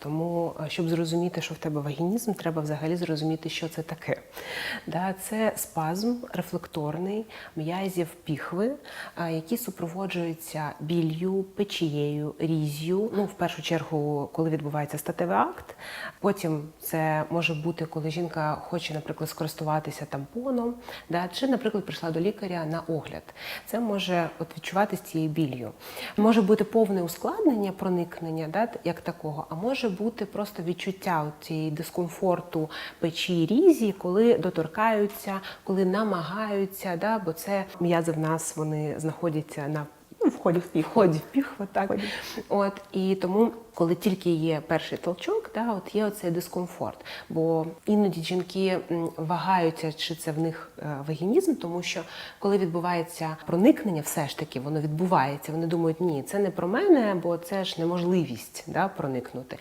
Тому, е, щоб зрозуміти, що в тебе вагінізм, треба взагалі зрозуміти, що це таке. Це спазм рефлекторний м'язів піхви, які супроводжуються біллю, печією, різ'ю. Ну, в першу чергу, коли відбувається статевий акт. Потім це може бути, коли жінка хоче, наприклад, скористуватися тампоном, да, чи, наприклад, прийшла до лікаря на огляд. Це може от відчуватися цією біллю. Може бути повне ускладнення проникнення, да, як такого, а може бути просто відчуття цієї дискомфорту печі різі, коли доторкаються, коли намагаються, да, бо це м'язи в нас вони знаходяться на ну, вході в. Вході в піхву, так. От, і тому, коли тільки є перший толчок, да, от є оцей дискомфорт. Бо іноді жінки вагаються, чи це в них е, вагінізм, тому що коли відбувається проникнення, все ж таки воно відбувається. Вони думають, ні, це не про мене, бо це ж неможливість да, проникнути.